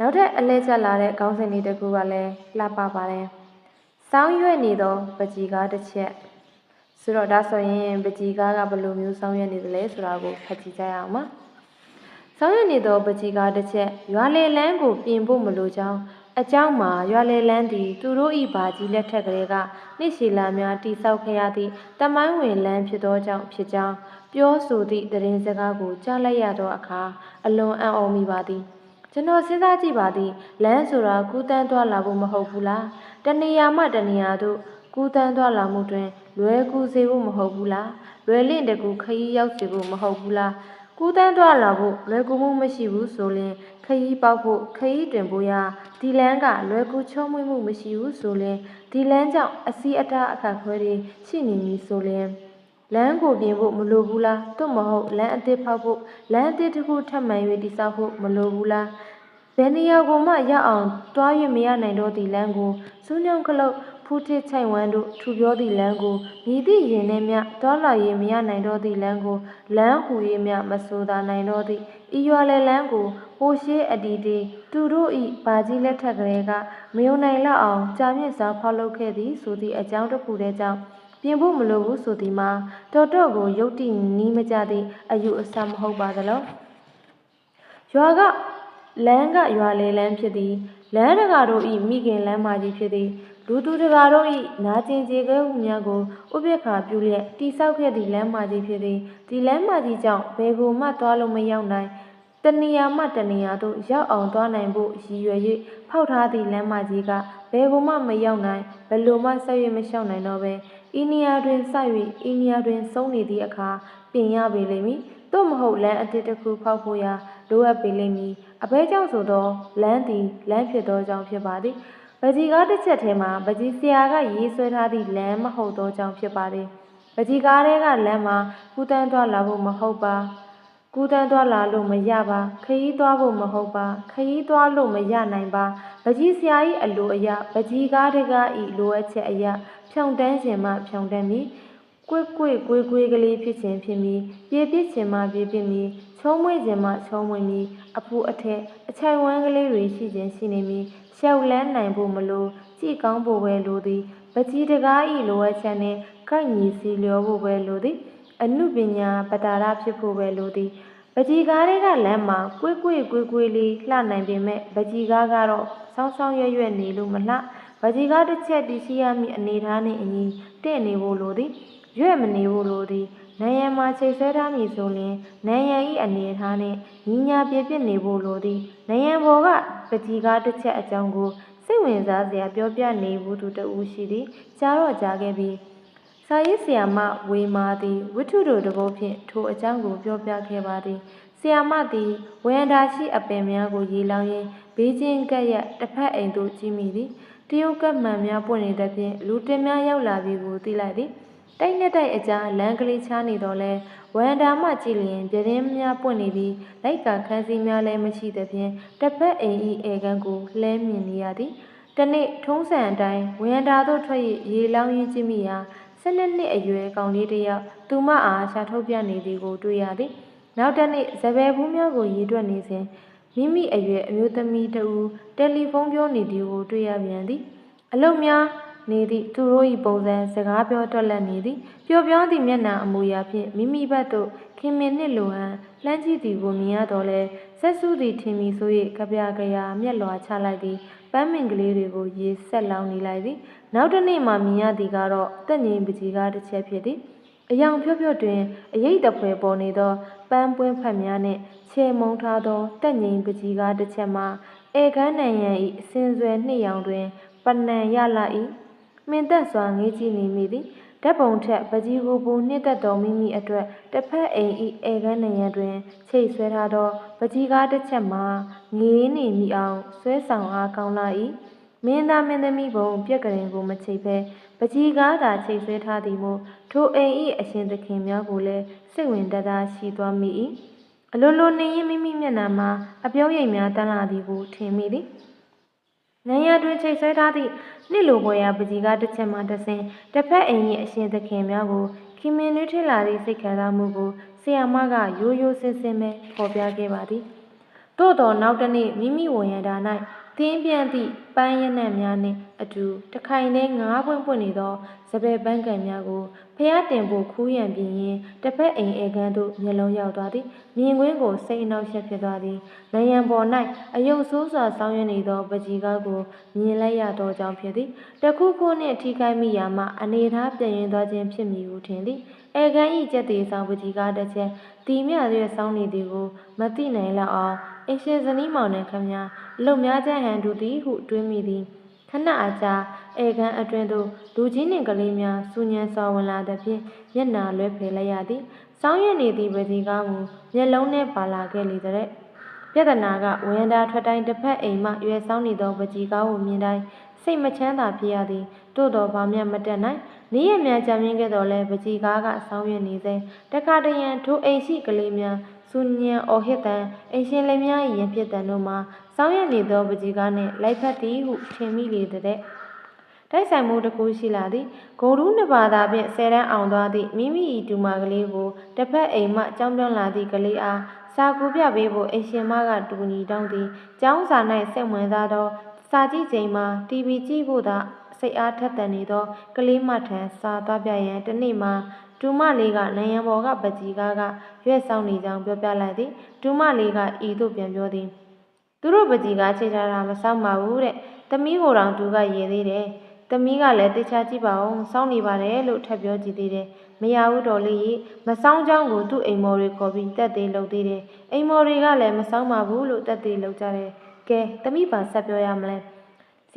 နောက်ထပ်အလဲကျလာတဲ့ခေါင်းစဉ်လေးတစ်ခုကလည်းလှပပါတယ်။စောင်းရွက်နေသောပကြီကားတစ်ချက်ဆိုတော့ဒါဆိုရင်ပကြီကားကဘယ်လိုမျိုးစောင်းရွက်နေသလဲဆိုတာကိုဖတ်ကြည့်ကြရအောင်ပါ။ဆောင်ရနေသောပကြီကားတစ်ချက်ရွာလေလန်းကိုပြင်ဖို့မလိုကြောင်းအကြောင်းမှာရွာလေလန်းသည်သူတို့၏ဘာကြီးလက်ထက်ကလေးကနှိရှိလာများတိဆောက်ခဲ့ရသည့်တမိုင်းဝင်လန်းဖြစ်သောကြောင့်ဖြစ်ကြောင်းပြောဆိုသည့်တရင်စကားကိုကြားလိုက်ရသောအခါအလွန်အံ့ဩမိပါသည်။ ကျွန်တော်စဉ်းစားကြည့်ပါသည်လမ်းဆိုတာကူးတန်းသွားလာဖို့မဟုတ်ဘူးလားတနေရာမှတနေရာသို့ကူးတန်းသွားလာမှုတွင်လွယ်ကူစေဖို့မဟုတ်ဘူးလားလွယ်လင့်တကူခရီးရောက်စေဖို့မဟုတ်ဘူးလားကူးတန်းသွားလာဖို့လွယ်ကူမှုမရှိဘူးဆိုရင်ခရီးပေါက်ဖို့ခရီးတွင်ဖို့ရဒီလမ်းကလွယ်ကူချုံးမွေးမှုမရှိဘူးဆိုရင်ဒီလမ်းကြောင့်အစီအတားအခက်ခွဲတွေရှိနေမည်ဆိုရင် လမ်းကိုပြင်ဖို့မလိုဘူးလားသို့မဟုတ်လမ်းအသစ်ဖောက်ဖို့လမ်းအသစ်တစ်ခုထပ်မံ၍တည်ဆောက်ဖို့မလိုဘူးလားဘယ်နေရာကိုမှရအောင်တွား၍မရနိုင်တော့သည့်လမ်းကိုစူးညောင်ခလုတ်ဖူးထစ်ချိုင်ဝမ်းတို့ထူပြောသည့်လမ်းကိုမြည်သည့်ရင်နှင့်မြတွားလာ၍မရနိုင်တော့သည့်လမ်းကိုလမ်းဟူ၍မြမဆိုသာနိုင်တော့သည့်ဤရွာလေလမ်းကိုဟိုရှိအတီတီသူတို့ဤဘာကြီးလက်ထက်ကလေးကမယုံနိုင်လောက်အောင်ကြာမြင့်စွာဖောက်လုပ်ခဲ့သည်ဆိုသည့်အကြောင်းတစ်ခုတည်းကြောင့် ပြင်ဖို့မလိုဘူးဆိုသည်မှာတော်တော့ကိုယုတ်တိနီးမကြသည့်အယူအဆမဟုတ်ပါသလားရွာကလမ်းကရွာလေလမ်းဖြစ်သည်လမ်းတကာတို့ဤမိခင်လမ်းမကြီးဖြစ်သည်လူသူတကာတို့ဤနာကျင်ကြေခဲမှုများကိုဥပိ္ပခာပြုလျက်တိဆောက်ခဲ့သည့်လမ်းမကြီးဖြစ်သည်ဒီလမ်းမကြီးကြောင့်ဘယ်ကိုမှသွားလို့မရောက်နိုင်တနေရာမှတနေရာသို့ရောက်အောင်သွားနိုင်ဖို့ရည်ရွယ်၍ဖောက်ထားသည့်လမ်းမကြီးကဘယ်ကိုမှမရောက်နိုင်ဘယ်လိုမှဆက်၍မလျှောက်နိုင်တော့ပဲ ဤနေရာတွင်စ၍ဤနေရာတွင်ဆုံးနေသည့်အခါပြင်ရပေလိမ့်မည်သို့မဟုတ်လမ်းအသစ်တစ်ခုဖောက်ဖို့ရာလိုအပ်ပေလိမ့်မည်အဘဲကြောင့်ဆိုသောလမ်းသည်လမ်းဖြစ်သောကြောင့်ဖြစ်ပါသည်ပကြီးကားတစ်ချက်ထဲမှာပကြီးဆရာကရေးဆွဲထားသည့်လမ်းမဟုတ်သောကြောင့်ဖြစ်ပါသည်ပကြီးကားထဲကလမ်းမှာကူတန်းသွားလာဖို့မဟုတ်ပါကူတန်းသွားလာလို့မရပါခရီးသွားဖို့မဟုတ်ပါခရီးသွားလို့မရနိုင်ပါပကြီးဆရာ၏အလိုအယပကြီးကားတကားဤလိုအပ်ချက်အယ ဖြောင်တန်းခြင်းမှဖြောင်တန်းမည်ကွေ့ကွေ့ကွေးကွေးကလေးဖြစ်ခြင်းဖြစ်မည်ပြေးပြစ်ခြင်းမှပြေးပြစ်မည်ချုံးမွေ့ခြင်းမှချုံးမွေ့မည်အဖူအထက်အချိုင်ဝမ်းကလေးတွေရှိခြင်းရှိနေမည်ရှောက်လန်းနိုင်ဖို့မလိုကြည့်ကောင်းဖို့ပဲလိုသည်ပကြီးတကားဤလိုအပ်ချက်နှင့်ကိုက်ညီစီလျော်ဖို့ပဲလိုသည်အနုပညာပတာရဖြစ်ဖို့ပဲလိုသည်ပကြီးကားတွေကလမ်းမှာကွေ့ကွေ့ကွေးကွေးလေးလှနိုင်ပေမဲ့ပကြီးကားကတော့ဆောင်းဆောင်းရွက်ရွက်နေလို့မလှ ပကြီးကားတစ်ချက်တည်ရှိရမည့်အနေထားနှင့်အညီတင့်နေဖို့လိုသည်ရွက်မနေဖို့လိုသည်နိုင်ရန်မှာချိန်ဆွဲထားမည်ဆိုရင်နိုင်ရန်၏အနေအထားနှင့်ညီညာပြည့်ပြည့်နေဖို့လိုသည်နိုင်ရန်ဘော်ကပကြီးကားတစ်ချက်အကြောင်းကိုစိတ်ဝင်စားစရာပြောပြနေဘူးသူတဦးရှိသည်ကြားတော့ကြားခဲ့ပြီးစာရေးဆရာမဝေမာသည်ဝိထုတို့တပုတ်ဖြင့်ထိုအကြောင်းကိုပြောပြခဲ့ပါသည်ဆရာမသည်ဝရန်တာရှိအပင်များကိုရေလောင်းရင်းဘေးချင်းကပ်ရတစ်ဖက်အိမ်သို့ကြီးမိသည် တရုတ်ကမှန်များပွင့်နေသဖြင့်လူတင်များရောက်လာပြီကိုသိလိုက်သည်တိုက်နဲ့တိုက်အကြားလမ်းကလေးချားနေတော့လဲဝရန်တာမှကြည့်လျင်ပြတင်းများပွင့်နေပြီးလိုက်ကခန်းစည်းများလည်းမရှိသဖြင့်တစ်ဖက်အိမ်ဤအေကန်းကိုလှဲမြင်နေရသည်တနေ့ထုံးစံအတိုင်းဝရန်တာသို့ထွက်၍ရေလောင်းရင်းကြည့်မိရာ၁၂နှစ်အရွယ်ကောင်လေးတစ်ယောက်သူမအားရှာထုတ်ပြနေသည်ကိုတွေ့ရသည်နောက်တစ်နေ့ဇပယ်ဘူးများကိုရေတွက်နေစဉ် မိမိအရွယ်အမျိုးသမီးတဦးတယ်လီဖုန်းပြောနေသည်ကိုတွေ့ရပြန်သည်အလုံများနေသည့်သူတို့၏ပုံစံစကားပြောတွက်လက်နေသည်ပျော်ပြောင်းသည့်မျက်နှာအမူအရာဖြင့်မိမိဘက်သို့ခင်မင်နှင့်လိုဟန်လှမ်းကြည့်သည်ကိုမြင်ရတော့လဲဆက်စုသည်ထင်ပြီးဆို၍ကြပြကြရာမျက်လွှာချလိုက်သည်ပန်းမင်ကလေးတွေကိုရေဆက်လောင်းနေလိုက်သည်နောက်တစ်နေ့မှမြင်ရသည်ကတော့တက်ငိမ်ပကြီးကားတစ်ချက်ဖြစ်သည်အယောင်ဖြော့ဖြော့တွင်အရေးတပွဲပေါ်နေသောပန်းပွင့်ဖက်များနှင့် ခြေမုံထားသောတက်ငိမ်ပကြီးကားတစ်ချက်မှာဧကန်းနံရန်၏အစင်ဆွဲနှစ်ရောင်တွင်ပနံရလာ၏မင်သက်စွာငေးကြည့်နေမိသည်ဓာတ်ပုံထက်ပကြီးကိုပူနှစ်သက်တော်မိမိအတွက်တစ်ဖက်အိမ်ဤဧကန်းနံရန်တွင်ချိတ်ဆွဲထားသောပကြီးကားတစ်ချက်မှာငေးနေမိအောင်ဆွဲဆောင်အားကောင်းလာ၏မင်းသားမင်းသမီးဘုံပြက်ကလေးကိုမချိတ်ဘဲပကြီးကားသာချိတ်ဆွဲထားသည်မို့ထိုအိမ်၏အရှင်သခင်များကိုလည်းစိတ်ဝင်တသာရှိသွားမိ၏ အလိုလိုနေရင်မိမိမျက်နှာမှာအပြုံးရိပ်များတန်းလာသည်ကိုထင်မိသည်နိုင်ရတွင်ချိတ်ဆွဲထားသည့်နှစ်လိုပွဲရာပကြီးကားတစ်ချက်မှတစ်ဆင်တစ်ဖက်အိမ်၏အရှင်သခင်များကိုခင်မင်နှွေးထွေးလာသည့်စိတ်ခံစားမှုကိုဆီယာမကရိုးရိုးစင်စင်ပဲဖော်ပြခဲ့ပါသည်သို့တော်နောက်တစ်နေ့မိမိဝန်ရတာ၌ တင်းပြန့်သည့်ပန်းရနံ့များနှင့်အတူတခိုင်တည်းငါးပွင့်ပွင့်နေသောစပယ်ပန်းကံများကိုဖျားတင်ဖို့ခူးရန်ပြင်ရင်တစ်ဖက်အိမ်ဧကန်သို့မျက်လုံးရောက်သွားသည်မြင်ကွင်းကိုစိတ်အနှောက်အယှက်ဖြစ်သွားသည်နယံပေါ်၌အယုတ်ဆိုးစွာဆောင်းရနေသောပကြီးကားကိုမြင်လိုက်ရသောကြောင့်ဖြစ်သည်တခုခုနှင့်ထိခိုက်မိရာမှအနေထားပြည့်ရင်သွားခြင်းဖြစ်မည်ဟုထင်သည်ဧကန်ဤကျက်သေးဆောင်ပကြီးကားတစ်ချက်တီမြရွေဆောင်းနေသည်ကိုမသိနိုင်လောက်အောင် အင်ရှင်ဇနီးမောင်နှင့်ခမညာလုံများချက်ဟန်တူသည်ဟုတွေးမိသည်ခဏအကြာဧကန်အတွင်သို့လူကြီးနှင့်ကလေးများစူညံစွာဝင်လာသည်ဖြင့်မျက်နာလွဲဖယ်လိုက်ရသည်စောင်းရနေသည့်ပစီကားကိုမျက်လုံးနှင့်ပါလာခဲ့လေတဲ့ပြဿနာကဝင်းသားထွက်တိုင်းတစ်ဖက်အိမ်မှရွယ်ဆောင်နေသောပကြီးကားကိုမြင်တိုင်းစိတ်မချမ်းသာဖြစ်ရသည်တို့တော်ဘာမျှမတက်နိုင်နေရမြန်ကြံမြင့်ခဲ့တော်လဲပကြီးကားကဆောင်းရနေစေတခါတရံထိုအိမ်ရှိကလေးများ စူညံအော်ဟစ်တန်အိမ်ရှင်လေးများ၏ရန်ဖြစ်တန်တို့မှာစောင်းရနေသောပကြီးကားနှင့်လိုက်ဖက်သည်ဟုထင်မိလေတဲ့တိုက်ဆိုင်မှုတစ်ခုရှိလာသည်ဂုံရူးနှစ်ပါးသာဖြင့်ဆယ်တန်းအောင်သွားသည့်မိမိ၏ဒူမာကလေးကိုတစ်ဖက်အိမ်မှကြောင်းပြောင်းလာသည့်ကလေးအားစာကူပြပေးဖို့အိမ်ရှင်မကတူညီတောင်းသည်ကျောင်းစာ၌စိတ်ဝင်စားသောစာကြည့်ချိန်မှာ TV ကြည့်ဖို့သာစိတ်အားထက်သန်နေသောကလေးမထံစာသွားပြရန်တနေ့မှာ ဒူမလေးကနယံဘော်ကပကြီးကားကရွက်ဆောင်နေကြောင်းပြောပြလိုက်သည်ဒူမလေးကဤသို့ပြန်ပြောသည်သူတို့ပကြီးကားချိန်ထားတာမဆောင်ပါဘူးတဲ့သမီးကိုယ်တော်သူကရေသေးတယ်သမီးကလည်းတေချာကြည့်ပါအောင်စောင်းနေပါတယ်လို့ထပ်ပြောကြည့်သေးတယ်မရဘူးတော်လေးကြီးမဆောင်ကြောင်းကိုသူ့အိမ်မော်တွေခေါ်ပြီးတက်သေးလုပ်သေးတယ်အိမ်မော်တွေကလည်းမဆောင်ပါဘူးလို့တက်သေးလုပ်ကြတယ်ကဲသမီးပါဆက်ပြောရမလဲ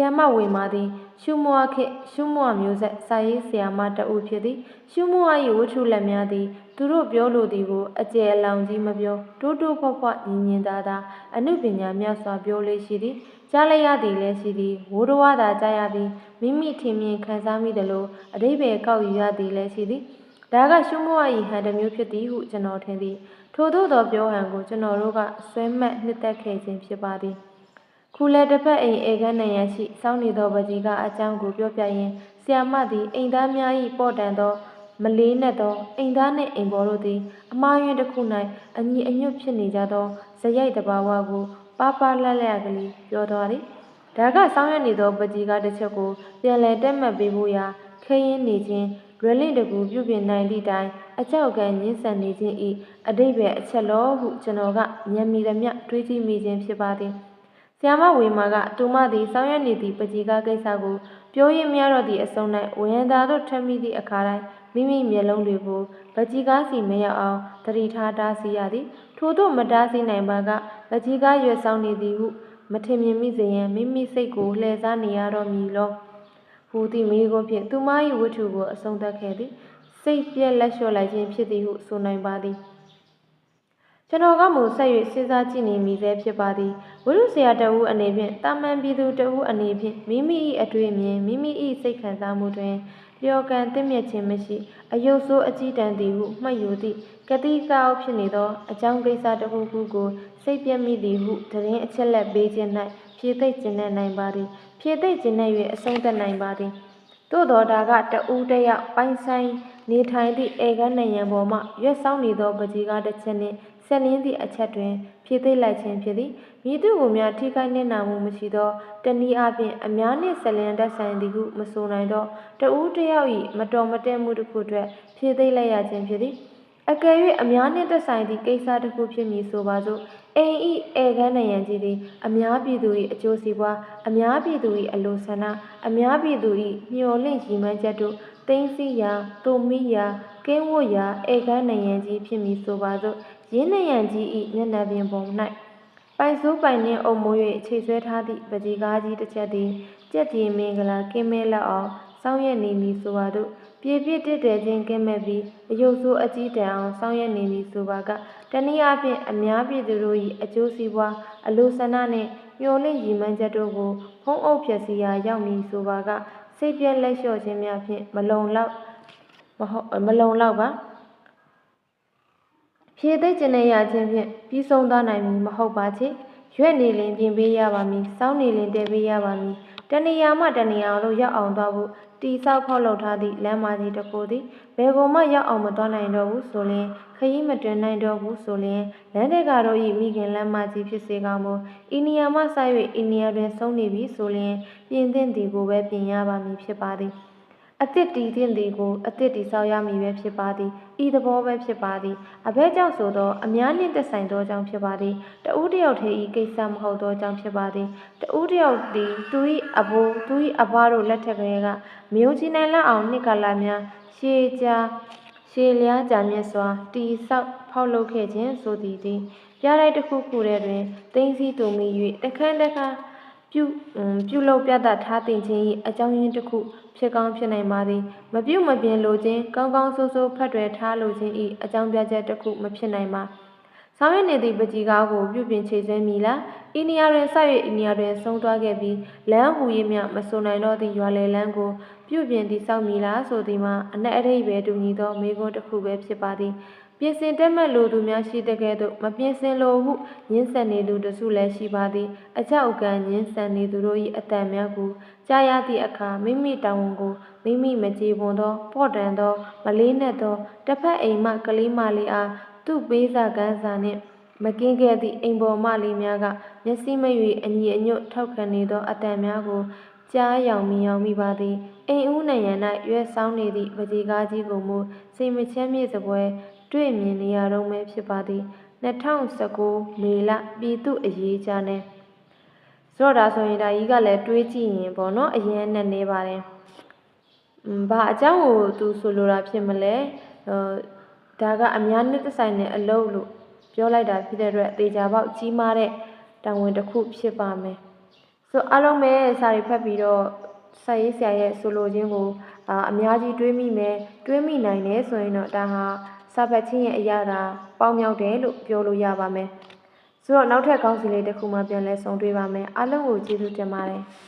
ဆီယမဝေမာသည်ရှုမွားခေရှုမွားမျိုးဆက်စာရေးဆီယမတအုပ်ဖြစ်သည်ရှုမွား၏ဝတ္ထုလက်များသည်သူတို့ပြောလိုသည်ကိုအကျယ်အလောင်ကြီးမပြောတိုးတိုးဖွားဖွားညင်ညင်သာသာအနုပညာမြတ်စွာပြောလေးရှိသည်ကြားလိုက်ရသည်လည်းရှိသည်ဝိုးတော်ဝါသာကြားရပြီးမိမိထင်မြင်ခံစားမိသလိုအတိဘယ်ကောက်ယူရသည်လည်းရှိသည်ဒါကရှုမွား၏ဟန်တစ်မျိုးဖြစ်သည်ဟုကျွန်တော်ထင်သည်ထို့သောသောပြောဟန်ကိုကျွန်တော်တို့ကဆွဲမှတ်နှစ်သက်ခဲ့ခြင်းဖြစ်ပါသည် ခုလည်းတစ်ဖက်အိမ်အေကန်းနိုင်ရရှိစောင်းနေသောပကြီးကအကြောင်းကိုပြောပြရင်းဆီယမသည်အိမ်သားများ၏ပေါ့တန်သောမလေးနဲ့သောအိမ်သားနှင့်အိမ်ပေါ်တို့သည်အမားယွန်းတစ်ခု၌အညီအညွတ်ဖြစ်နေကြသောဇရိုက်တဘာဝကိုပါပါလတ်လတ်ကလေးပြောသွားသည်ဒါကစောင်းရနေသောပကြီးကတစ်ချက်ကိုပြန်လည်တက်မှတ်ပေးဖို့ရာခရင်နေခြင်းရွယ်လင့်တကူပြုပြင်နိုင်သည့်တိုင်အကြောက်ကညင်းဆန်နေခြင်းဤအတိတ်ပဲအချက်လောဟုကျွန်တော်ကဉာဏ်မီသမျှတွေးကြည့်မိခြင်းဖြစ်ပါသည်။ ဆ iam မဝေမာကတူမသည်စောင်းရနေသည့်ပကြီးကားကိစ္စကို ပြောရင်းများတော့သည့်အစုံ၌ဝရန်သာတို့ထပ်မိသည့်အခါတိုင်း မိမိမျက်လုံးတွေကိုပကြီးကားစီမရောက်အောင်တတိထားတားစီရသည် ထို့သို့ မတားဆီနိုင်ပါကပကြီးကားရွယ်ဆောင်နေသည်ဟု မထင်မြင်မိစေရန် မိမိစိတ်ကို လှည့်စားနေရတော့မည်လောဟူသည့်မိကုန်းဖြင့် သူမ၏ဝတ္ထုကို အဆုံးသတ်ခဲ့သည် စိတ်ပြက်လက်လျှော့လိုက်ခြင်းဖြစ်သည်ဟု ဆိုနိုင်ပါသည် ကျွန်တော်ကမူဆက်၍စဉ်းစားကြည့်နေမိသေးဖြစ်ပါသည်ဝိရုဆရာတဦးအနေဖြင့်တာမန်ပြည်သူတဦးအနေဖြင့်မိမိ၏အတွေ့အမြင်မိမိ၏စိတ်ခံစားမှုတွင်လျော်ကန်တင့်မြတ်ခြင်းမရှိအယုတ်ဆိုးအကြည့်တန်သည်ဟုမှတ်ယူသည့်ကတိကောက်ဖြစ်နေသောအကြောင်းကိစ္စတစ်ခုခုကိုစိတ်ပြည့်မိသည်ဟုသတင်းအချက်လက်ပေးခြင်း၌ဖြည့်သိမ့်ခြင်းနဲ့နိုင်ပါသည်ဖြည့်သိမ့်ခြင်းနဲ့၍အဆုံးသတ်နိုင်ပါသည်သို့တော်ဒါကတဦးတယောက်ပိုင်ဆိုင်နေထိုင်သည့်အေကန်းနိုင်ရန်ပေါ်မှရွက်ဆောင်နေသောပကြီးကားတစ်ချက်နှင့် ဆက်လင်းသည့်အချက်တွင်ဖြည့်သိမ့်လိုက်ခြင်းဖြစ်သည်မိသူကိုများထိခိုက်နေနာမှုမရှိသောတနည်းအားဖြင့်အများနှင့်ဆက်လင်းတတ်ဆိုင်သည်ဟုမဆိုနိုင်သောတဦးတယောက်၏မတော်မတည့်မှုတစ်ခုအတွက်ဖြည့်သိမ့်လိုက်ရခြင်းဖြစ်သည်အကယ်၍အများနှင့်သက်ဆိုင်သည့်ကိစ္စတစ်ခုဖြစ်မည်ဆိုပါစို့အိမ်ဤဧကန်းနိုင်ရန်ကြီးသည်အများပြည်သူ၏အကျိုးစီးပွားအများပြည်သူ၏အလိုဆန္ဒအများပြည်သူ၏မျှော်လင့်ရည်မှန်းချက်တို့တင်းစီရာတုံမိရာကင်းဝတ်ရာဧကန်းနိုင်ရန်ကြီးဖြစ်မည်ဆိုပါစို့ ရင်းနိုင်ရန်ကြီး၏မျက်နှာပြင်ပေါ်၌ပိုင်စိုးပိုင်နှင့်အုံမိုး၍ခြေဆွဲထားသည့်ပကြီးကားကြီးတစ်ချက်သည်ကြက်တီမင်္ဂလာကင်းမဲလက်အောင်စောင်းရက်နေမည်ဆိုပါတော့ပြေပြစ်တစ်တယ်ချင်းကင်းမဲ့ပြီးအယုတ်ဆိုးအကြီးတန်းအောင်စောင်းရက်နေမည်ဆိုပါကတနည်းအားဖြင့်အများပြည်သူတို့၏အကျိုးစီးပွားအလိုဆန္ဒနှင့်မျှော်လင့်ရည်မှန်းချက်တို့ကိုဖုံးအုပ်ဖြစ်စီရာရောက်မည်ဆိုပါကစိတ်ပြက်လက်လျှော့ခြင်းများဖြင့်မလုံလောက်မဟုတ်မလုံလောက်ပါ ဖြည့်သိမ့်ခြင်းနဲ့ရခြင်းဖြင့်ပြီးဆုံးသွားနိုင်မည်မဟုတ်ပါချေရွက်နေလင်ပြင်ပေးရပါမည်စောင်းနေလင်တည်ပေးရပါမည်တဏှာမှတဏှာလို့ရောက်အောင်သွားဖို့တိဆောက်ဖောက်လုပ်ထားသည့်လမ်းမကြီးတစ်ခုသည်ဘယ်ကိုမှရောက်အောင်မသွားနိုင်တော့ဘူးဆိုရင်ခရီးမတွင်နိုင်တော့ဘူးဆိုရင်လမ်းတက်ကတော့ဤမိခင်လမ်းမကြီးဖြစ်စေကောင်းမို့အိန္ဒိယမှစ၍အိန္ဒိယတွင်ဆုံးနေပြီဆိုရင်ပြင်သင့်သည်ကိုပဲပြင်ရပါမည်ဖြစ်ပါသည် အစ်စ်တီးတင်သည်ကိုအစ်စ်တီဆောက်ရမည်ပဲဖြစ်ပါသည်ဤသဘောပဲဖြစ်ပါသည်အဘဲကြောင့်ဆိုသောအများနှင့်သက်ဆိုင်သောကြောင့်ဖြစ်ပါသည်တဦးတစ်ယောက်တည်းဤကိစ္စမဟုတ်သောကြောင့်ဖြစ်ပါသည်တဦးတစ်ယောက်သည်သူ၏အဘိုးသူ၏အဘတို့လက်ထက်ကလေးကမယုံကြည်နိုင်လောက်အောင်နှစ်ကလာများရှေးကြာရှေးလျားကြာမြင့်စွာတီဆောက်ဖောက်လုပ်ခဲ့ခြင်းဆိုသည်သည်ပြားတိုင်းတစ်ခုခုတည်းတွင်တင်းစည်းတူမိ၍တခန်းတခါ ပြုအမ်ပြုလုပ်ပြသထားတင်ခြင်း၏အကြောင်းရင်းတစ်ခုဖြစ်ကောင်းဖြစ်နိုင်ပါသည်မပြုတ်မပြင်းလိုခြင်းကောင်းကောင်းဆိုးဆိုးဖတ်တွယ်ထားလိုခြင်း၏အကြောင်းပြချက်တစ်ခုမဖြစ်နိုင်ပါဆောင်ရွက်နေသည့်ပကြီးကားကိုပြုပြင်ခြေဆွဲမိလားအိန္ဒိယတွင်ဆက်၍အိန္ဒိယတွင်ဆုံးသွားခဲ့ပြီးလမ်းဟူရင်းမြမဆိုနိုင်တော့သည့်ရွာလေလမ်းကိုပြုပြင်တည်ဆောက်မိလားဆိုသည်မှာအ내အရိပ်ပဲတူညီသောမိကွန်းတစ်ခုပဲဖြစ်ပါသည် ပြင်ဆင်တက်မဲ့လိုသူများရှိတဲ့ကဲ့သို့မပြင်ဆင်လိုဟုညှင်းဆန်နေသူတစုလည်းရှိပါသည်အကြောက်ကံညှင်းဆန်နေသူတို့၏အတန်များကိုကြားရသည့်အခါမိမိတောင်းဝန်ကိုမိမိမကြေပွန်သောပေါ့တန်သောမလေးနက်သောတစ်ဖက်အိမ်မှကလေးမလေးအားသူ့ပေးစာကန်းစာနှင့်မကင်းခဲ့သည့်အိမ်ပေါ်မလေးများကမျက်စိမရွေအညီအညွတ်ထောက်ခံနေသောအတန်များကိုကြားရောင်မြင်ရောင်မိပါသည်အိမ်ဦးနိုင်ရန်၌ရွက်ဆောင်နေသည့်ပကြီးကားကြီးကိုမူစိတ်မချမ်းမြေ့စပွဲ တွေ့မြင်နေရတော့မဲဖြစ်ပါသည်2019မေလပြည်သူ့အရေးကြားနဲ့ဆိုတော့ဒါဆိုရင်ဒါကြီးကလည်းတွေးကြည့်ရင်ပေါ့နော်အရင်နဲ့နေပါတယ်อืมဘာအကြောင်းကိုသူဆိုလိုတာဖြစ်မလဲဟိုဒါကအများနဲ့သက်ဆိုင်တဲ့အလုပ်လို့ပြောလိုက်တာဖြစ်တဲ့အတွက်အသေးချာပေါက်ကြီးမားတဲ့တာဝန်တစ်ခုဖြစ်ပါမယ်ဆိုအားလုံးပဲစာရီဖတ်ပြီးတော့စာရေးဆရာရဲ့ဆိုလိုခြင်းကိုအာအများကြီးတွေးမိမယ်တွေးမိနိုင်တယ်ဆိုရင်တော့ဒါဟာ စာဖတ်ချင်းရဲ့အရာသာပေါင်းမြောက်တယ်လို့ပြောလို့ရပါမယ်။ဆိုတော့နောက်ထပ်ကောင်းစီလေးတစ်ခုမှပြန်လဲဆုံတွေ့ပါမယ်။အားလုံးကိုကျေးဇူးတင်ပါတယ်။